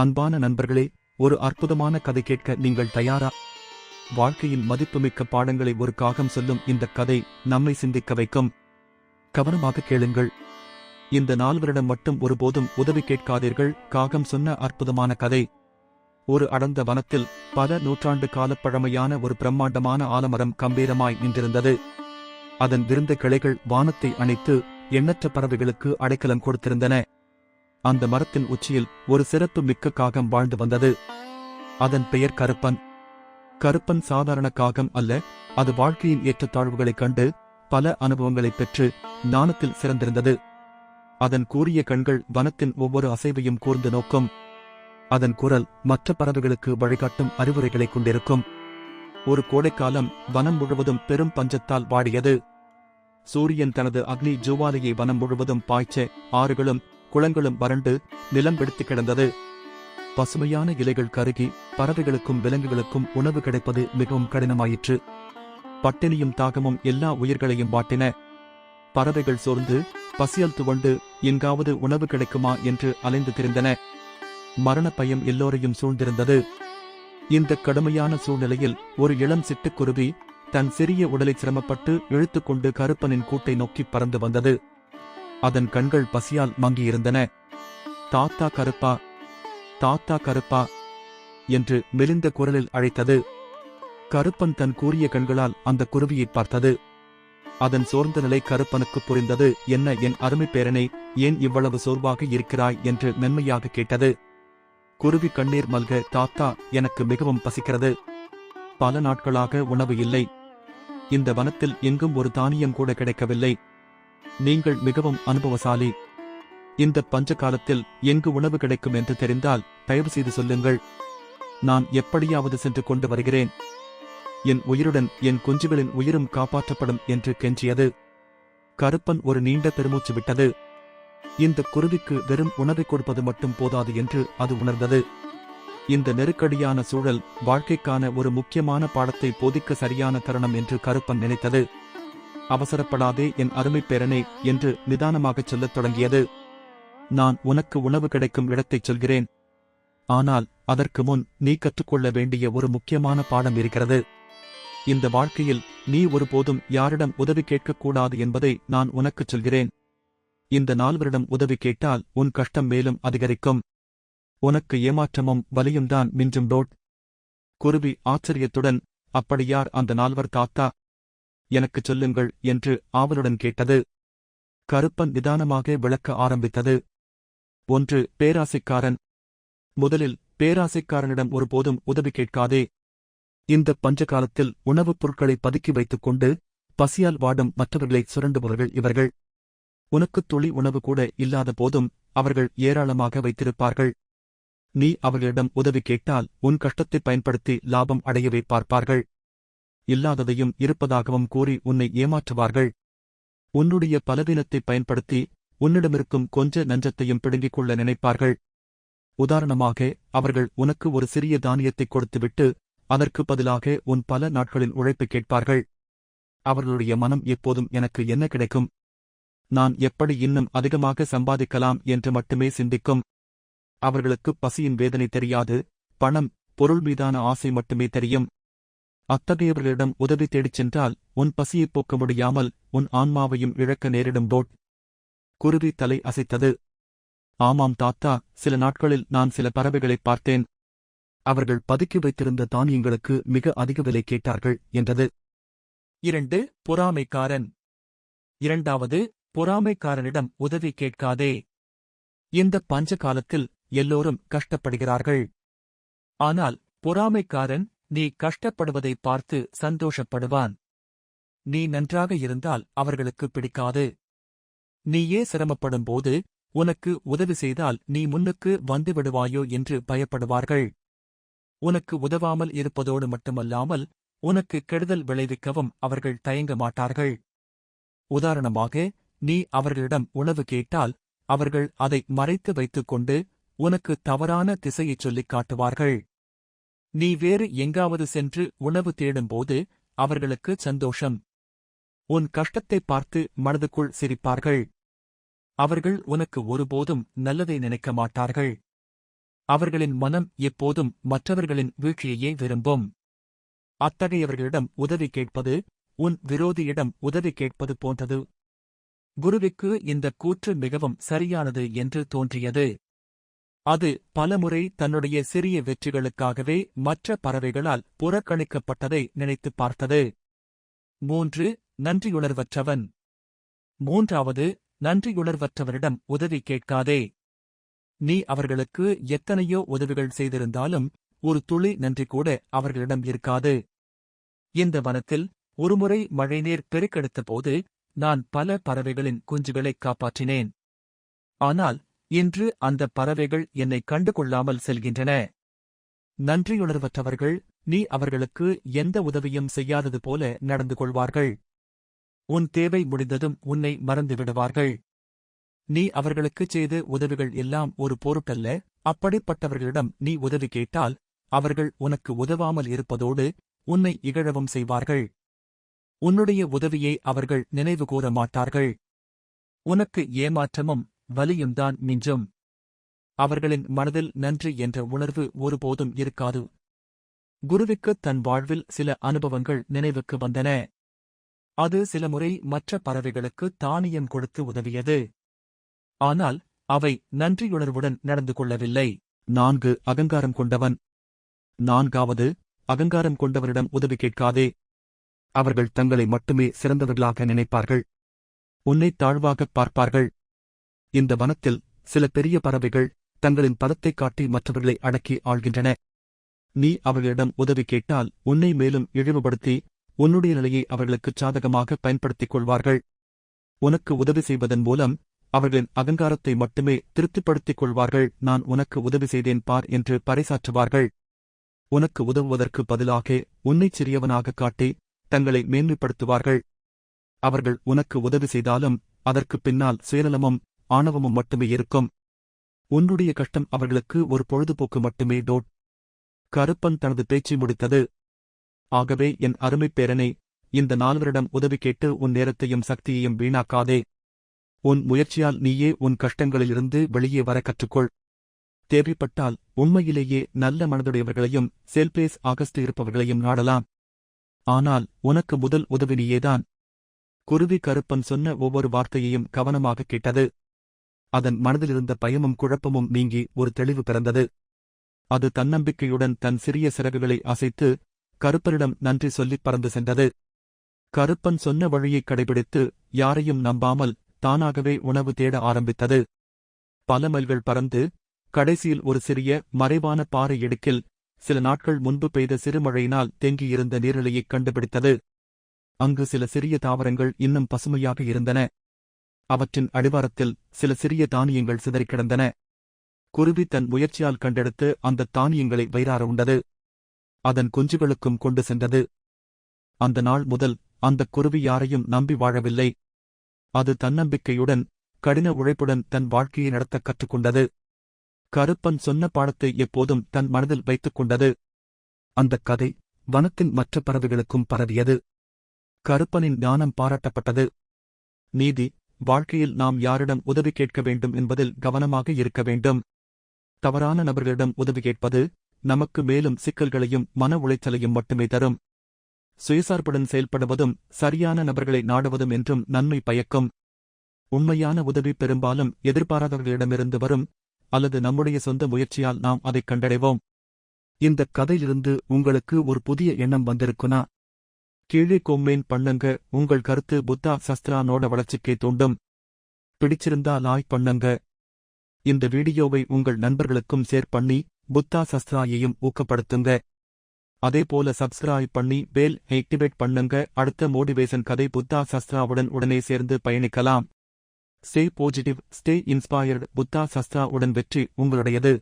அன்பான நண்பர்களே ஒரு அற்புதமான கதை கேட்க நீங்கள் தயாரா? வாழ்க்கையின் மதிப்புமிக்க பாடங்களை ஒரு காகம் சொல்லும் இந்த கதை நம்மை சிந்திக்க வைக்கும். கவனமாக கேளுங்கள். இந்த நால்வரிடம் மட்டும் ஒருபோதும் உதவி கேட்காதீர்கள். காகம் சொன்ன அற்புதமான கதை. ஒரு அடர்ந்த வனத்தில் பல நூற்றாண்டு கால பழமையான ஒரு பிரம்மாண்டமான ஆலமரம் கம்பீரமாய் நின்றிருந்தது. அதன் விருந்த கிளைகள் வானத்தை அணைத்து எண்ணற்ற பறவைகளுக்கு அடைக்கலம் கொடுத்திருந்தன. அந்த மரத்தின் உச்சியில் ஒரு சிறப்பு மிக்க காகம் வாழ்ந்து வந்தது. அதன் பெயர் கருப்பன். கருப்பன் சாதாரண காகம் அல்ல அது வாழ்க்கையின் ஏற்றத்தாழ்வுகளைக் கண்டு பல அனுபவங்களைப் பெற்று ஞானத்தில் சிறந்திருந்தது. அதன் கூறிய கண்கள் வனத்தின் ஒவ்வொரு அசைவையும் கூர்ந்து நோக்கும். அதன் குரல் மற்ற பறவைகளுக்கு வழிகாட்டும் அறிவுரைகளைக் கொண்டிருக்கும். ஒரு கோடைக்காலம் வனம் முழுவதும் பெரும் பஞ்சத்தால் வாடியது. சூரியன் தனது அக்னி ஜுவாலையை வனம் முழுவதும் பாய்ச்ச ஆறுகளும் குளங்களும் வறண்டு நிலம் வெடித்து கிடந்தது. பசுமையான இலைகள் கருகி பறவைகளுக்கும் விலங்குகளுக்கும் உணவு கிடைப்பது மிகவும் கடினமாயிற்று. பட்டினியும் தாகமும் எல்லா உயிர்களையும் வாட்டின. பறவைகள் சோர்ந்து பசியல் துவண்டு எங்காவது உணவு கிடைக்குமா என்று அலைந்து திரிந்தன. மரண பயம் எல்லோரையும் சூழ்ந்திருந்தது. இந்த கடுமையான சூழ்நிலையில் ஒரு இளம் சிட்டுக்குருவி தன் சிறிய உடலை சிரமப்பட்டு இழுத்துக்கொண்டு கருப்பனின் கூட்டை நோக்கி பறந்து வந்தது. அதன் கண்கள் பசியால் மங்கியிருந்தன. தாத்தா கருப்பா தாத்தா கருப்பா என்று மெலிந்த குரலில் அழைத்தது. கருப்பன் தன் கூறிய கண்களால் அந்த குருவியை பார்த்தது. அதன் சோர்ந்த நிலை கருப்பனுக்கு புரிந்தது. என்ன என் அருமை பேரனை ஏன் இவ்வளவு சோர்வாக இருக்கிறாய்? என்று மென்மையாக கேட்டது. குருவி கண்ணீர் மல்க தாத்தா எனக்கு மிகவும் பசிக்கிறது. பல நாட்களாக உணவு இல்லை. இந்த வனத்தில் எங்கும் ஒரு தானியம் கூட கிடைக்கவில்லை. நீங்கள் மிகவும் அனுபவசாலி. இந்த பஞ்ச காலத்தில் எங்கு உணவு கிடைக்கும் என்று தெரிந்தால் தயவு செய்து சொல்லுங்கள். நான் எப்படியாவது சென்று கொண்டு வருகிறேன். என் உயிருடன் என் குஞ்சுகளின் உயிரும் காப்பாற்றப்படும் என்று கெஞ்சியது. கருப்பன் ஒரு நீண்ட பெருமூச்சு விட்டது. இந்த குருவிக்கு வெறும் உணவை கொடுப்பது மட்டும் போதாது என்று அது உணர்ந்தது. இந்த நெருக்கடியான சூழல் வாழ்க்கைக்கான ஒரு முக்கியமான பாடத்தை போதிக்க சரியான தருணம் என்று கருப்பன் நினைத்தது. அவசரப்படாதே என் அருமைப் பேரனே என்று நிதானமாகச் சொல்லத் தொடங்கியது. நான் உனக்கு உணவு கிடைக்கும் இடத்தைச் சொல்கிறேன். ஆனால் அதற்கு முன் நீ கற்றுக்கொள்ள வேண்டிய ஒரு முக்கியமான பாடம் இருக்கிறது. இந்த வாழ்க்கையில் நீ ஒருபோதும் யாரிடம் உதவி கேட்கக்கூடாது என்பதை நான் உனக்குச் சொல்கிறேன். இந்த நால்வரிடம் உதவி கேட்டால் உன் கஷ்டம் மேலும் அதிகரிக்கும். உனக்கு ஏமாற்றமும் வலியும் தான் மிஞ்சும் டோட். குருவி ஆச்சரியத்துடன் அப்படியார் அந்த நால்வர் தாத்தா எனக்குச் சொல்லுங்கள் என்று ஆவலுடன் கேட்டது. கருப்பன் நிதானமாக விளக்க ஆரம்பித்தது. ஒன்று பேராசைக்காரன். முதலில் பேராசைக்காரனிடம் ஒருபோதும் உதவி கேட்காதே. இந்த பஞ்ச காலத்தில் உணவுப் பொருட்களை பதுக்கி வைத்துக் கொண்டு பசியால் வாடும் மற்றவர்களை சுரண்டுபவர்கள் இவர்கள். உனக்குத் துளி உணவு கூட இல்லாத போதும் அவர்கள் ஏராளமாக வைத்திருப்பார்கள். நீ அவர்களிடம் உதவி கேட்டால் உன் கஷ்டத்தைப் பயன்படுத்தி லாபம் அடையவே பார்ப்பார்கள் இல்லாததையும் இருப்பதாகவும் கூறி உன்னை ஏமாற்றுவார்கள். உன்னுடைய பலவீனத்தைப் பயன்படுத்தி உன்னிடமிருக்கும் கொஞ்ச நஞ்சத்தையும் பிடுங்கிக் கொள்ள நினைப்பார்கள். உதாரணமாக அவர்கள் உனக்கு ஒரு சிறிய தானியத்தைக் கொடுத்துவிட்டு அதற்கு பதிலாக உன் பல நாட்களின் உழைப்பு கேட்பார்கள். அவர்களுடைய மனம் எப்போதும் எனக்கு என்ன கிடைக்கும்? நான் எப்படி இன்னும் அதிகமாக சம்பாதிக்கலாம் என்று மட்டுமே சிந்திக்கும்? அவர்களுக்கு பசியின் வேதனை தெரியாது பணம் பொருள் மீதான ஆசை மட்டுமே தெரியும். அத்தகையவர்களிடம் உதவி தேடிச் சென்றால் உன் பசியைப் போக்க முடியாமல் உன் ஆன்மாவையும் இழக்க நேரிடும் போட் குருவி தலை அசைத்தது. ஆமாம் தாத்தா சில நாட்களில் நான் சில பறவைகளைப் பார்த்தேன். அவர்கள் பதுக்கி வைத்திருந்த தானியங்களுக்கு மிக அதிக விலை கேட்டார்கள் என்றது. இரண்டு பொறாமைக்காரன். இரண்டாவது பொறாமைக்காரனிடம் உதவி கேட்காதே. இந்த பஞ்ச காலத்தில் எல்லோரும் கஷ்டப்படுகிறார்கள். ஆனால் பொறாமைக்காரன் நீ கஷ்டப்படுவதை பார்த்து சந்தோஷப்படுவான். நீ நன்றாக இருந்தால் அவர்களுக்கு பிடிக்காது. நீயே சிரமப்படும்போது உனக்கு உதவி செய்தால் நீ முன்னுக்கு வந்துவிடுவாயோ என்று பயப்படுவார்கள். உனக்கு உதவாமல் இருப்பதோடு மட்டுமல்லாமல் உனக்கு கெடுதல் விளைவிக்கவும் அவர்கள் தயங்க மாட்டார்கள். உதாரணமாக நீ அவர்களிடம் உணவு கேட்டால் அவர்கள் அதை மறைத்து வைத்துக் கொண்டு உனக்கு தவறான திசையைச் சொல்லிக் காட்டுவார்கள். நீ வேறு எங்காவது சென்று உணவு தேடும்போது அவர்களுக்கு சந்தோஷம். உன் கஷ்டத்தைப் பார்த்து மனதுக்குள் சிரிப்பார்கள். அவர்கள் உனக்கு ஒருபோதும் நல்லதை நினைக்க மாட்டார்கள். அவர்களின் மனம் எப்போதும் மற்றவர்களின் வீழ்ச்சியையே விரும்பும். அத்தகையவர்களிடம் உதவி கேட்பது உன் விரோதியிடம் உதவி கேட்பது போன்றது. குருவிக்கு இந்த கூற்று மிகவும் சரியானது என்று தோன்றியது. அது பலமுறை தன்னுடைய சிறிய வெற்றிகளுக்காகவே மற்ற பறவைகளால் புறக்கணிக்கப்பட்டதை நினைத்துப் பார்த்தது. மூன்று நன்றியுணர்வற்றவன். மூன்றாவது நன்றியுணர்வற்றவரிடம் உதவி கேட்காதே. நீ அவர்களுக்கு எத்தனையோ உதவிகள் செய்திருந்தாலும் ஒரு துளி நன்றி கூட அவர்களிடம் இருக்காது. இந்த வனத்தில் ஒருமுறை மழைநீர் பெருக்கெடுத்த போது நான் பல பறவைகளின் குஞ்சுகளைக் காப்பாற்றினேன். ஆனால் இன்று அந்த பறவைகள் என்னை கண்டு கொள்ளாமல் செல்கின்றன. நன்றியுணர்வற்றவர்கள் நீ அவர்களுக்கு எந்த உதவியும் செய்யாதது போல நடந்து கொள்வார்கள். உன் தேவை முடிந்ததும் உன்னை மறந்துவிடுவார்கள் நீ அவர்களுக்குச் செய்த உதவிகள் எல்லாம் ஒரு பொருட்டல்ல. அப்படிப்பட்டவர்களிடம் நீ உதவி கேட்டால் அவர்கள் உனக்கு உதவாமல் இருப்பதோடு உன்னை இகழவும் செய்வார்கள். உன்னுடைய உதவியை அவர்கள் நினைவு கூற மாட்டார்கள். உனக்கு ஏமாற்றமும் வலியும்தான் மிஞ்சும் அவர்களின் மனதில் நன்றி என்ற உணர்வு ஒருபோதும் இருக்காது. குருவுக்கு தன் வாழ்வில் சில அனுபவங்கள் நினைவுக்கு வந்தன. அது சில முறை மற்ற பறவைகளுக்கு தானியம் கொடுத்து உதவியது. ஆனால் அவை நன்றியுணர்வுடன் நடந்து கொள்ளவில்லை. நான்கு அகங்காரம் கொண்டவன். நான்காவது அகங்காரம் கொண்டவரிடம் உதவி கேட்காதே. அவர்கள் தங்களை மட்டுமே சிறந்தவர்களாக நினைப்பார்கள். உன்னை தாழ்வாகப் பார்ப்பார்கள். இந்த வனத்தில் சில பெரிய பறவைகள் தங்களின் பதத்தைக் காட்டி மற்றவர்களை அடக்கி ஆள்கின்றன. நீ அவர்களிடம் உதவி கேட்டால் உன்னை மேலும் இழிவுபடுத்தி உன்னுடைய நிலையை அவர்களுக்குச் சாதகமாக பயன்படுத்திக் கொள்வார்கள். உனக்கு உதவி செய்வதன் மூலம் அவர்களின் அகங்காரத்தை மட்டுமே திருப்திப்படுத்திக் கொள்வார்கள். நான் உனக்கு உதவி செய்தேன் பார் என்று பறைசாற்றுவார்கள். உனக்கு உதவுவதற்கு பதிலாக உன்னைச் சிறியவனாகக் காட்டி தங்களை மேன்மைப்படுத்துவார்கள். அவர்கள் உனக்கு உதவி செய்தாலும் அதற்குப் பின்னால் சுயநலமும் ஆணவமும் மட்டுமே இருக்கும். உன்னுடைய கஷ்டம் அவர்களுக்கு ஒரு பொழுதுபோக்கு மட்டுமே. டோட். கருப்பன் தனது பேச்சை முடித்தது. ஆகவே என் அருமைப் பேரனே இந்த நால்வரிடம் உதவி கேட்டு உன் நேரத்தையும் சக்தியையும் வீணாக்காதே. உன் முயற்சியால் நீயே உன் கஷ்டங்களிலிருந்து வெளியே வர கற்றுக்கொள். தேவைப்பட்டால் உண்மையிலேயே நல்ல மனதுடையவர்களையும் செல்பேஸ் ஆகஸ்ட் இருப்பவர்களையும் நாடலாம். ஆனால் உனக்கு முதல் உதவி நீயேதான் குருவி கருப்பன் சொன்ன ஒவ்வொரு வார்த்தையையும் கவனமாக கேட்டது. அதன் மனதிலிருந்த பயமும் குழப்பமும் நீங்கி ஒரு தெளிவு பிறந்தது. அது தன்னம்பிக்கையுடன் தன் சிறிய சிறகுகளை அசைத்து கருப்பனிடம் நன்றி சொல்லிப் பறந்து சென்றது. கருப்பன் சொன்ன வழியைக் கடைபிடித்து யாரையும் நம்பாமல் தானாகவே உணவு தேட ஆரம்பித்தது. பல மைல்கள் பறந்து கடைசியில் ஒரு சிறிய மறைவான பாறை இடுக்கில் சில நாட்கள் முன்பு பெய்த சிறுமழையினால் தேங்கியிருந்த நீர்நிலையைக் கண்டுபிடித்தது. அங்கு சில சிறிய தாவரங்கள் இன்னும் பசுமையாக இருந்தன. அவற்றின் அடிவாரத்தில் சில சிறிய தானியங்கள் சிதறிக் கிடந்தன. குருவி தன் முயற்சியால் கண்டெடுத்து அந்த தானியங்களை வயிறார உண்டது. அதன் குஞ்சுகளுக்கும் கொண்டு சென்றது. அந்த நாள் முதல் அந்தக் குருவி யாரையும் நம்பி வாழவில்லை. அது தன்னம்பிக்கையுடன் கடின உழைப்புடன் தன் வாழ்க்கையை நடத்தக் கற்றுக்கொண்டது. கருப்பன் சொன்ன பாடத்தை எப்போதும் தன் மனதில் வைத்துக் கொண்டது. அந்தக் கதை வனத்தின் மற்ற பறவைகளுக்கும் பரவியது. கருப்பனின் ஞானம் பாராட்டப்பட்டது. நீதி வாழ்க்கையில் நாம் யாரிடம் உதவி கேட்க வேண்டும் என்பதில் கவனமாக இருக்க வேண்டும். தவறான நபர்களிடம் உதவி கேட்பது நமக்கு மேலும் சிக்கல்களையும் மன உளைச்சலையும் மட்டுமே தரும். சுயசார்புடன் செயல்படுவதும் சரியான நபர்களை நாடுவதும் என்றும் நன்மை பயக்கும். உண்மையான உதவி பெரும்பாலும் எதிர்பாராதவர்களிடமிருந்து வரும் அல்லது நம்முடைய சொந்த முயற்சியால் நாம் அதைக் கண்டடைவோம். இந்தக் கதையிலிருந்து உங்களுக்கு ஒரு புதிய எண்ணம் வந்திருக்குனா? கீழே கொம்மேன் பண்ணுங்க உங்கள் கருத்து புத்தா சஸ்திரானோட வளர்ச்சிக்கே தூண்டும். பிடிச்சிருந்தா லாய் பண்ணுங்க. இந்த வீடியோவை உங்கள் நண்பர்களுக்கும் ஷேர் பண்ணி புத்தா சஸ்திராயையும் ஊக்கப்படுத்துங்க. அதேபோல சப்ஸ்கிரைப் பண்ணி பேல் ஆக்டிவேட் பண்ணுங்க. அடுத்த மோட்டிவேஷன் கதை புத்தா சஸ்திராவுடன் உடனே சேர்ந்து பயணிக்கலாம். Stay positive stay inspired Buddha சஸ்திராவுடன் வெற்றி உங்களுடையது.